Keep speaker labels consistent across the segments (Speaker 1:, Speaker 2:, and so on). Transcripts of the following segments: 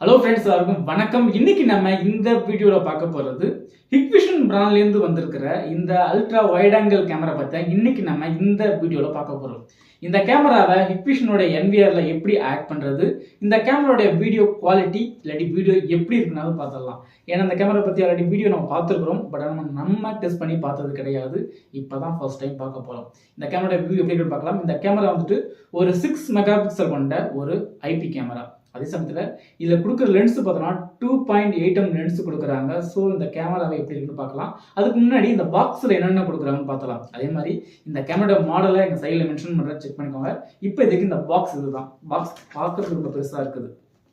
Speaker 1: Hello friends எல்லாருக்கும் வணக்கம். இன்னைக்கு நம்ம இந்த வீடியோவில் பார்க்க போகிறது ஹிக்விஷன் பிராண்ட்லேருந்து வந்திருக்கிற இந்த அல்ட்ரா வைட் ஆங்கிள் கேமரா பற்றி இன்னைக்கு நம்ம இந்த வீடியோவில் பார்க்க போகிறோம் இந்த கேமராவை ஹிக்விஷனோட என்விஆரில் எப்படி ஆக்ட் பண்ணுறது இந்த கேமராவுடைய வீடியோ குவாலிட்டி இல்லாட்டி வீடியோ எப்படி இருக்குனாலும் பார்த்துடலாம். ஏன்னா இந்த கேமரா பற்றி ஆல்ரெடி வீடியோ நம்ம பார்த்துருக்குறோம் பட் நம்ம நம்ம டெஸ்ட் பண்ணி பார்த்தது கிடையாது. இப்போ தான் ஃபர்ஸ்ட் டைம் பார்க்க போகிறோம் இந்த கேமரா வியூ எப்படி பார்க்கலாம். இந்த கேமரா வந்துட்டு ஒரு சிக்ஸ் மெகா பிக்சல் கொண்ட ஒரு ஐபி கேமரா அதே சமயத்தில் இதில் கொடுக்குற லென்ஸ் பார்த்தோன்னா two point eight M lens கொடுக்குறாங்க. ஸோ இந்த கேமராவை எப்படி இருக்குன்னு பார்க்கலாம். அதுக்கு முன்னாடி இந்த பாக்ஸில் என்னென்ன கொடுக்குறாங்கன்னு பார்த்தலாம் அதே மாதிரி இந்த கேமரோட மாடலை எங்கள் சைடில் மென்ஷன் பண்ணுற செக் பண்ணிக்கோங்க. இப்போ இதுக்கு இந்த பாக்ஸ் இதுதான். பாக்ஸ் பார்க்கறதுக்கு ரொம்ப பெருசாக இருக்குது.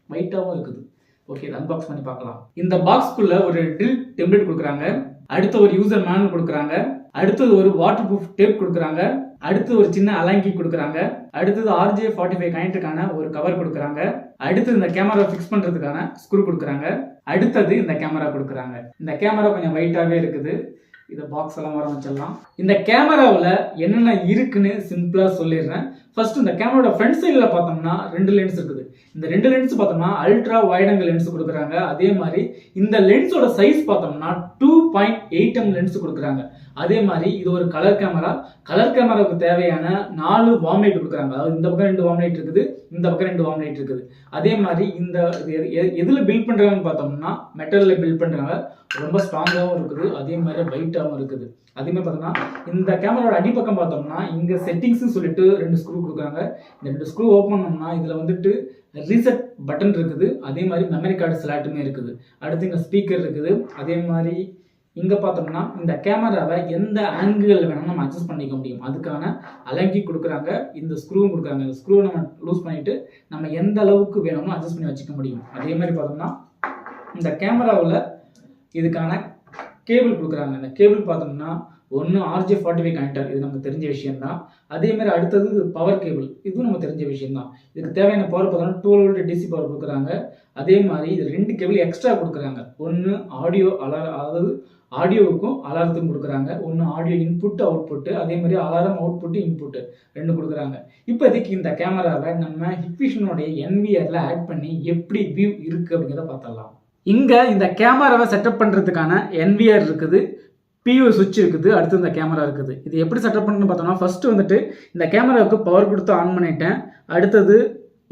Speaker 1: வெயிட்டாகவும் இருக்குது. ஓகே இது அன்பாக்ஸ் பண்ணி பார்க்கலாம். இந்த பாக்ஸ்க்குள்ள ஒரு ட்ரில் டெம்ப்ளேட் கொடுக்குறாங்க. அடுத்த ஒரு யூசர் மேனுவல் கொடுக்குறாங்க. அடுத்தது ஒரு வாட்டர் ப்ரூஃப் டேப் கொடுக்குறாங்க. அடுத்து ஒரு சின்ன அலாங்கி கொடுக்குறாங்க. அடுத்தது ஆர்ஜே ஃபார்ட்டி ஃபைவ் கனெக்டுக்கான ஒரு கவர் கொடுக்குறாங்க. அடுத்து இந்த கேமரா ஃபிக்ஸ் பண்ணுறதுக்கான ஸ்க்ரூ கொடுக்குறாங்க. அடுத்தது இந்த கேமரா கொடுக்குறாங்க. இந்த கேமரா கொஞ்சம் வெயிட்டாகவே இருக்குது. இதை பாக்ஸ் எல்லாம் வர வச்சிடலாம். இந்த கேமராவில் என்னென்ன இருக்குன்னு சிம்பிளாக சொல்லிடுறேன். ஃபர்ஸ்ட் இந்த கேமராவோட ஃப்ரண்ட் சைடில் பார்த்தோம்னா ரெண்டு லென்ஸ் இருக்குது. இந்த ரெண்டு லென்ஸ் பார்த்தோம்னா அல்ட்ரா வைடங்கள் லென்ஸ் கொடுக்குறாங்க. அதே மாதிரி இந்த லென்ஸோட சைஸ் பார்த்தோம்னா two point eight M lens கொடுக்குறாங்க. அதே மாதிரி இது ஒரு கலர் கேமரா கலர் கேமராவுக்கு தேவையான நாலு வாம்லைட் கொடுக்குறாங்க. அதாவது இந்த பக்கம் ரெண்டு வாம்லைட் இருக்குது இந்த பக்கம் ரெண்டு வாம்லைட் இருக்குது. அதே மாதிரி இந்த இது எது- பில்ட் பண்ணுறாங்கன்னு பார்த்தோம்னா மெட்டலில் பில்ட் பண்ணுறாங்க ரொம்ப ஸ்ட்ராங்காகவும் இருக்குது அதே மாதிரி வெயிட்டாகவும் இருக்குது. அதே மாதிரி பார்த்தோம்னா இந்த கேமராவோட அடிப்பக்கம் பார்த்தோம்னா இங்கே செட்டிங்ஸ்னு சொல்லிட்டு ரெண்டு ஸ்க்ரூ கொடுக்குறாங்க. இந்த ரெண்டு ஸ்க்ரூ ஓப்பன் பண்ணோம்னா இதில் வந்துட்டு ரீசெட் பட்டன் இருக்குது. அதே மாதிரி மெமரி கார்டு ஸ்லாட்டுமே இருக்குது. அடுத்து இங்கே ஸ்பீக்கர் இருக்குது. அதே மாதிரி இங்கே பார்த்தோம்னா இந்த கேமராவை எந்த ஆங்கிள் வேணாலும் நம்ம அட்ஜஸ்ட் பண்ணிக்க முடியும். அதுக்கான அலங்கி கொடுக்குறாங்க. இந்த ஸ்க்ரூவும் கொடுக்குறாங்க. இந்த ஸ்க்ரூவை நம்ம லூஸ் பண்ணிவிட்டு நம்ம எந்த அளவுக்கு வேணுமோ அட்ஜஸ்ட் பண்ணி வச்சுக்க முடியும். அதே மாதிரி பார்த்தோம்னா இந்த கேமராவில் இதுக்கான கேபிள் கொடுக்குறாங்க. இந்த கேபிள் பார்த்தோம்னா ஒன்று ஆர்ஜே ஃபார்ட்டி ஃபைவ் கனெக்டர் இது நமக்கு தெரிஞ்ச விஷயம்தான். அதேமாதிரி அடுத்தது பவர் கேபிள் இதுவும் நமக்கு தெரிஞ்ச விஷயம்தான். இதுக்கு தேவையான பவர் பார்த்தோம்னா டுவெல் வோல்ட் டிசி பவர் கொடுக்குறாங்க. அதே மாதிரி இது ரெண்டு கேபிள் எக்ஸ்ட்ரா கொடுக்குறாங்க. ஒன்று ஆடியோ அலார அதாவது ஆடியோவுக்கும் அலாரத்துக்கும் கொடுக்குறாங்க. ஒன்று ஆடியோ இன்புட் அவுட்புட்டு அதே மாதிரி அலாரம் அவுட்புட் இன்புட்டு ரெண்டு கொடுக்குறாங்க. இப்போதைக்கு இந்த கேமராவை நம்ம ஹிக்விஷனுடைய என்விஆரில் ஆட் பண்ணி எப்படி வியூ இருக்குது அப்படிங்கிறத பார்த்தலாம் இங்கே இந்த கேமராவை செட்டப் பண்ணுறதுக்கான என்விஆர் இருக்குது. பியூ சுவிட்ச் இருக்குது. அடுத்து இந்த கேமரா இருக்குது. இது எப்படி செட்டப் பண்ணுன்னு பார்த்தோம்னா ஃபஸ்ட்டு வந்துட்டு இந்த கேமராவுக்கு பவர் கொடுத்து ஆன் பண்ணிட்டேன். அடுத்தது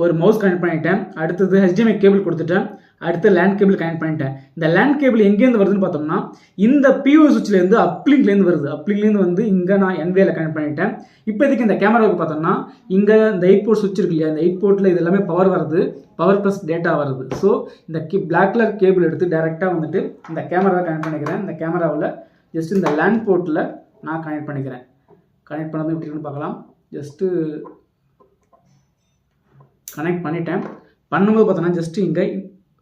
Speaker 1: ஒரு மவுஸ் கனெக்ட் பண்ணிட்டேன். அடுத்தது ஹெச்டிஎம்ஐ கேபிள் கொடுத்துட்டேன். அடுத்து லேண்ட் கேபிள் கனெக்ட் பண்ணிட்டேன். இந்த லேண்ட் கேபிள் எங்கேருந்து வருதுன்னு பார்த்தோம்னா இந்த பியூ சுவிட்ச்லேருந்து அப்லிங்க்லேருந்து வருது. அப்ளிங்லேருந்து வந்து இங்கே நான் என்வேல கனெக்ட் பண்ணிட்டேன். இப்போதைக்கு இந்த கேமராவுக்கு பார்த்தோம்னா இங்கே இந்த எயிட் போர்ட் சுவிட்ச் இருக்கு இல்லையா இந்த எயிட் போர்ட்டில் இது எல்லாமே பவர் வருது. பவர் ப்ளஸ் டேட்டா வருது. ஸோ இந்த கே பிளாக் கலர் கேபிள் எடுத்து டேரெக்டாக வந்துட்டு இந்த கேமராவை கனெக்ட் பண்ணிக்கிறேன். இந்த கேமராவில் ஜஸ்ட் இந்த லேண்ட் போர்ட்டில் நான் கனெக்ட் பண்ணிக்கிறேன். கனெக்ட் பண்ணது எப்படி இருக்குன்னு பார்க்கலாம். ஜஸ்ட்டு கனெக்ட் பண்ணிட்டேன். பண்ணும்போது பார்த்தோன்னா ஜஸ்ட்டு இங்கே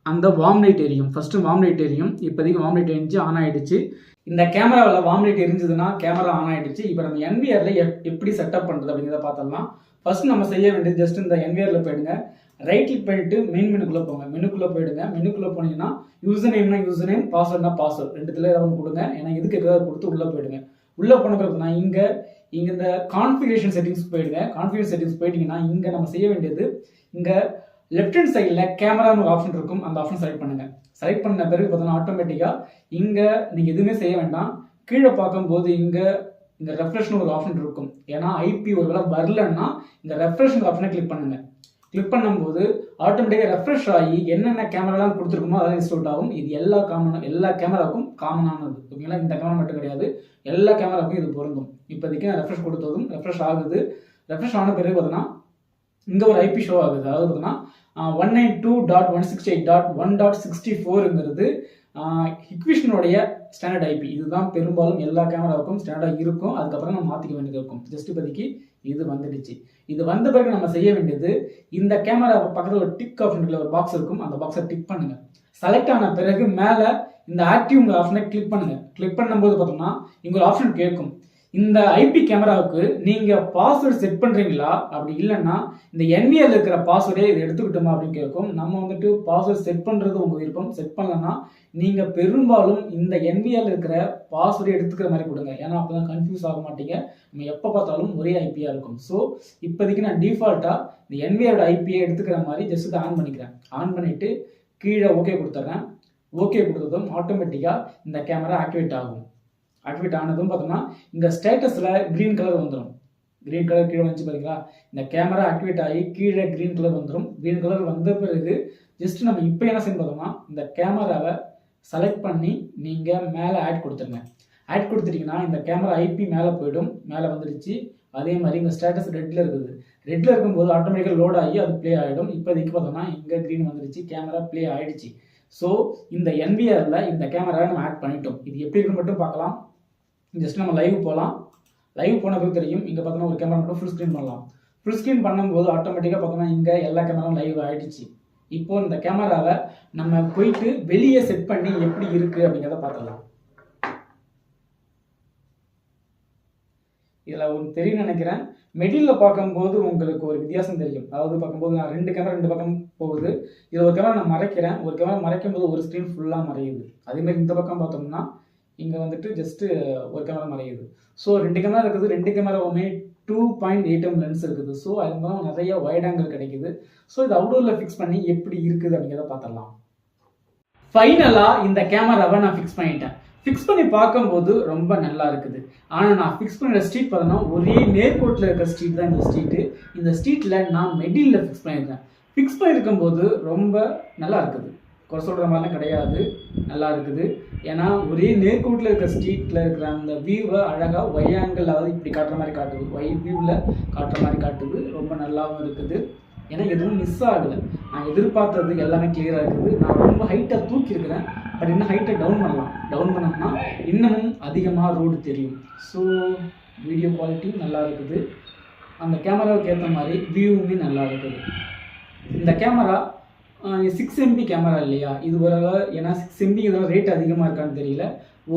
Speaker 1: அந்த வார்ம் லைட் எரியும். ஃபஸ்ட்டு வார்ம் லைட் எரியும். இப்போதைக்கு வார்ம் லைட் எரிஞ்சு ஆன் ஆகிடுச்சு இந்த கேமராவில் வார்ம் லைட் எரிஞ்சதுன்னா கேமரா ஆன் ஆகிடுச்சு இப்போ நம்ம என்விஆரில் எப்படி செட்டப் பண்ணுறது அப்படிங்கிறத பார்த்தோம்னா ஃபர்ஸ்ட் நம்ம செய்ய வேண்டியது ஜஸ்ட் இந்த என்விஆரில் போயிடுங்க. ரைட் கிளிக் பண்ணிட்டு மெயின் மெனுக்குள்ளே போங்க. மெனுக்குள்ளே போயிடுங்க. மெனுக்குள்ளே போனீங்கன்னா யூசர் நேம்னா யூசர் நேம் பாஸ்வேர்ட்னா பாஸ்வேர்ட் ரெண்டுத்துல ஏதாவது கொடுங்க. ஏன்னா இதுக்கு ஏதாவது கொடுத்து உள்ளே போயிடுங்க. உள்ளே போன நான் இங்கே இங்கே இந்த கான்ஃபிகரேஷன் செட்டிங்ஸ் போயிடுங்க. கான்ஃபிகரேஷன் செட்டிங்ஸ் போயிட்டீங்கன்னா இங்கே நம்ம செய்ய வேண்டியது இங்கே லெஃப்ட் ஹேண்ட் சைடில் கேமரான்னு ஒரு ஆப்ஷன் இருக்கும். அந்த ஆப்ஷன் செலக்ட் பண்ணுங்க. செலக்ட் பண்ண பிறகு பார்த்தோன்னா ஆட்டோமேட்டிக்காக இங்கே நீங்கள் எதுவுமே செய்ய வேண்டாம். கீழே பார்க்கும்போது இங்கே இந்த ரெஃப்ரெஷ்னு ஒரு ஆப்ஷன் இருக்கும். ஏன்னா ஐபி ஒரு ஒருவேளை வரலன்னா இந்த ரெஃப்ரெஷ்னு ஆப்ஷனை கிளிக் பண்ணுங்க. கிளிக் பண்ணும்போது ஆட்டோமேட்டிக்காக ரெஃப்ரெஷ் ஆகி என்னென்ன கேமராலாம் கொடுத்துருக்குமோ அதெல்லாம் இன்ஸ்டூட் ஆகும். இது எல்லா காமன் எல்லா கேமராவுக்கும் காமனானது ஓகேங்களா? இந்த கேமரா மட்டும் கிடையாது. எல்லா கேமராவுக்கும் இது பொருந்தும். இப்போதைக்கு நான் ரெஃப்ரெஷ் கொடுத்ததும் ரெஃப்ரெஷ் ஆகுது. ரெஃப்ரெஷ் ஆன பிறகு பார்த்தோன்னா இங்கே ஒரு ஐபி ஷோ ஆகுது. அதாவது பார்த்தோன்னா one nine two dot one sixty eight dot one dot sixty ஃபோருங்கிறது ஹிக்விஷனுடைய ஸ்டாண்டர்ட் ஐபி இதுதான் பெரும்பாலும் எல்லா கேமராவுக்கும் ஸ்டாண்டர்டாக இருக்கும். அதுக்கப்புறம் நம்ம மாற்றிக்க வேண்டியது இருக்கும். ஜஸ்ட் இப்போதைக்கு இது வந்துடுச்சு. இது வந்த பிறகு நம்ம செய்ய வேண்டியது இந்த கேமரா பக்கத்தில் ஒரு டிக் ஆப்ஷன் ஒரு பாக்ஸ் இருக்கும். அந்த பாக்ஸை டிக் பண்ணுங்க. செலக்ட் ஆன பிறகு மேலே இந்த ஆக்டிவ் ஆப்ஷனை கிளிக் பண்ணுங்க. கிளிக் பண்ணும்போது பார்த்தோம்னா இங்கே ஒரு ஆப்ஷன் கேட்கும். இந்த ஐபி கேமராவுக்கு நீங்க பாஸ்வேர்டு செட் பண்றீங்களா? அப்படி இல்லைன்னா இந்த என்விஎல் இருக்கிற பாஸ்வேர்டே இதை எடுத்துக்கிட்டோமா அப்படின்னு கேட்கும். நம்ம வந்துட்டு பாஸ்வேர்டு செட் பண்றது உங்க விருப்பம். செட் பண்ணலன்னா நீங்க பெரும்பாலும் இந்த என்விஎல் இருக்கிற பாஸ்வேர்டை எடுத்துக்கிற மாதிரி கொடுங்க. ஏன்னா அப்பதான் கன்ஃபியூஸ் ஆக மாட்டீங்க. நம்ம எப்போ பார்த்தாலும் ஒரே ஐபியா இருக்கும். ஸோ இப்போதைக்கு நான் டிஃபால்ட்டா இந்த என்விஎலோட ஐபியை எடுத்துக்கிற மாதிரி ஜஸ்ட் ஆன் பண்ணிக்கிறேன். ஆன் பண்ணிட்டு கீழே ஓகே கொடுத்துட்றேன். ஓகே கொடுத்ததும் ஆட்டோமேட்டிக்காக இந்த கேமரா ஆக்டிவேட் ஆகும். ஆக்டிவேட் ஆனதும் பார்த்தோம்னா இந்த ஸ்டேட்டஸில் க்ரீன் கலர் வந்துடும் க்ரீன் கலர் கீழே வந்துச்சு பார்த்தீங்களா இந்த கேமரா ஆக்டிவேட் ஆகி கீழே க்ரீன் கலர் வந்துடும் க்ரீன் கலர் வந்த பிறகு ஜஸ்ட் நம்ம இப்போ என்ன செய்யணும் பார்த்தோம்னா இந்த கேமராவை செலக்ட் பண்ணி நீங்கள் மேலே ஆட் கொடுத்துருங்க. ஆட் கொடுத்துட்டீங்கன்னா இந்த கேமரா ஐபி மேலே போயிடும். மேலே வந்துடுச்சு. அதே மாதிரி இந்த ஸ்டேட்டஸ் ரெட்டில் இருக்குது. ரெட்டில் இருக்கும்போது ஆட்டோமேட்டிக்காக லோட் ஆகி அது ப்ளே ஆகிடும் இப்போதைக்கு பார்த்தோம்னா இங்கே க்ரீன் வந்துடுச்சு. கேமரா ப்ளே ஆகிடுச்சு ஸோ இந்த என்பிஆரில் இந்த கேமராவை நம்ம ஆட் பண்ணிட்டோம். இது எப்படி இருக்குன்னு மட்டும் பார்க்கலாம். ஜஸ்ட் நம்ம லைவ் போகலாம் லைவ் போன பிறகு தெரியும். இங்கே பார்த்தோம்னா ஒரு கேமரா மட்டும் ஃபுல் ஸ்க்ரீன் பண்ணலாம். ஃபுல் ஸ்க்ரீன் பண்ணும்போது ஆட்டோமேட்டிக்காக பார்த்தோம்னா இங்கே எல்லா கேமராவும் லைவ் ஆகிடுச்சு இப்போ இந்த கேமராவை நம்ம போயிட்டு வெளியே செட் பண்ணி எப்படி இருக்குது அப்படிங்கிறத பார்த்துடலாம். இதில் ஒன்று தெரியும் நினைக்கிறேன். மெடியில் பார்க்கும்போது உங்களுக்கு ஒரு வித்தியாசம் தெரியும். அதாவது பார்க்கும்போது நான் ரெண்டு கேமரா ரெண்டு பக்கம் போகுது. இதில் ஒரு கேமரா நான் மறைக்கிறேன். ஒரு கேமரா மறைக்கும் போது ஒரு ஸ்க்ரீன் ஃபுல்லாக மறையுது. அதேமாதிரி இந்த பக்கம் பார்த்தோம்னா இங்கே வந்துட்டு ஜஸ்ட்டு ஒரு கேமரா மறையுது. ஸோ ரெண்டு கேமரா இருக்குது. ரெண்டு கேமராவுமே two point eight M lens இருக்குது. ஸோ அது மூலம் நிறைய வைட் ஆங்கிள் கிடைக்குது. ஸோ இது அவுடோரில் ஃபிக்ஸ் பண்ணி எப்படி இருக்குது அப்படிங்கிறத பார்த்துடலாம். ஃபைனலாக இந்த கேமராவை நான் ஃபிக்ஸ் பண்ணிட்டேன். ஃபிக்ஸ் பண்ணி பார்க்கும்போது ரொம்ப நல்லா இருக்குது. ஆனால் நான் ஃபிக்ஸ் பண்ணுற ஸ்ட்ரீட் பார்த்தோன்னா ஒரே நேர்கோட்டில் இருக்கிற ஸ்ட்ரீட் தான் இந்த ஸ்ட்ரீட்டு இந்த ஸ்ட்ரீட்டில் நான் மெடிலில் ஃபிக்ஸ் பண்ணியிருக்கேன். ஃபிக்ஸ் பண்ணியிருக்கும் போது ரொம்ப நல்லா இருக்குது. குறை சொல்கிற மாதிரிலாம் கிடையாது. நல்லா இருக்குது. ஏன்னா ஒரே நேர்கோட்டில் இருக்கிற ஸ்ட்ரீட்டில் இருக்கிற அந்த வியூவை அழகாக ஒய் ஆங்கிள் அதாவது இப்படி காட்டுற மாதிரி காட்டுது. ஒய் வியூவில் காட்டுற மாதிரி காட்டுது. ரொம்ப நல்லாவும் இருக்குது. ஏன்னா எதுவும் மிஸ் ஆகலை. நான் எதிர்பார்த்தது எல்லாமே கிளியராக இருக்குது. நான் ரொம்ப ஹைட்டாக தூக்கியிருக்கிறேன். பட் இன்னும் ஹைட்டை டவுன் பண்ணலாம்? டவுன் பண்ணோம்னா இன்னமும் அதிகமாக ரோடு தெரியும். ஸோ வீடியோ குவாலிட்டி நல்லா இருக்குது. அந்த கேமராவுக்கு ஏற்ற மாதிரி வியூவுமே நல்லா இருக்குது. இந்த கேமரா சிக்ஸ் எம்பி கேமரா இல்லையா? இது ஓரளவு ஏன்னா சிக்ஸ் எம்பி இதெல்லாம் ரேட் அதிகமாக இருக்கான்னு தெரியல.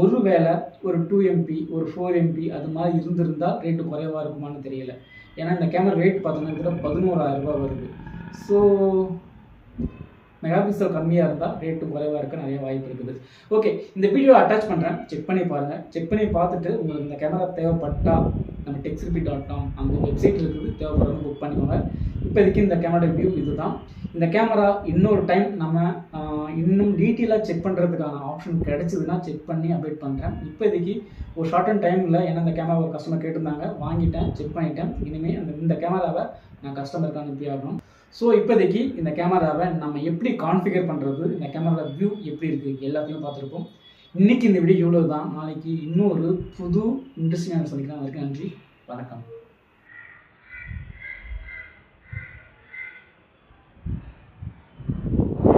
Speaker 1: ஒரு வேளை ஒரு டூ எம்பி ஒரு ஃபோர் எம்பி அது மாதிரி இருந்திருந்தால் ரேட்டு குறைவாக இருக்குமான்னு தெரியல. ஏன்னா இந்த கேமரா ரேட் பார்த்தோன்னா கிட்ட பதினோராயிரம் ரூபாய் வருது. ஸோ மெகா பிக்சல் கம்மியாக இருந்தால் ரேட்டு குறைவாக இருக்க நிறைய வாய்ப்பு இருக்குது. ஓகே இந்த வீடியோ அட்டாச் பண்ணுறேன் செக் பண்ணி பாருங்கள் செக் பண்ணி பார்த்துட்டு உங்களுக்கு இந்த கேமரா தேவைப்பட்டா நம்ம டெக்ஸ்ரிபி டாட் காம் அந்த வெப்சைட் இருக்குது. தேவைப்படுறது புக் பண்ணிக்கோங்க. இப்போதைக்கு இந்த கேமரா வியூ இதுதான். இந்த கேமரா இன்னொரு டைம் நம்ம இன்னும் டீட்டெயிலாக செக் பண்ணுறதுக்கான ஆப்ஷன் கிடைச்சதுன்னா செக் பண்ணி அப்டேட் பண்ணுறேன் இப்போதைக்கு ஒரு ஷார்ட் அண்ட் டைமில் ஏன்னா இந்த கேமரா ஒரு கஸ்டமர் கேட்டிருந்தாங்க. வாங்கிட்டேன் செக் பண்ணிட்டேன். இனிமேல் அந்த இந்த கேமராவை நான் கஸ்டமருக்கு அனுப்பி ஆகணும். ஸோ இப்போதைக்கு இந்த கேமராவை நம்ம எப்படி கான்ஃபிகர் பண்ணுறது இந்த கேமரா வியூ எப்படி இருக்குது எல்லாத்தையும் பார்த்துருப்போம். இன்றைக்கி இந்த வீடியோ இவ்வளோ தான் நாளைக்கு இன்னொரு புது இன்ட்ரெஸ்டிங்கான சந்திக்கலாம் அதுக்கு நன்றி. வணக்கம்.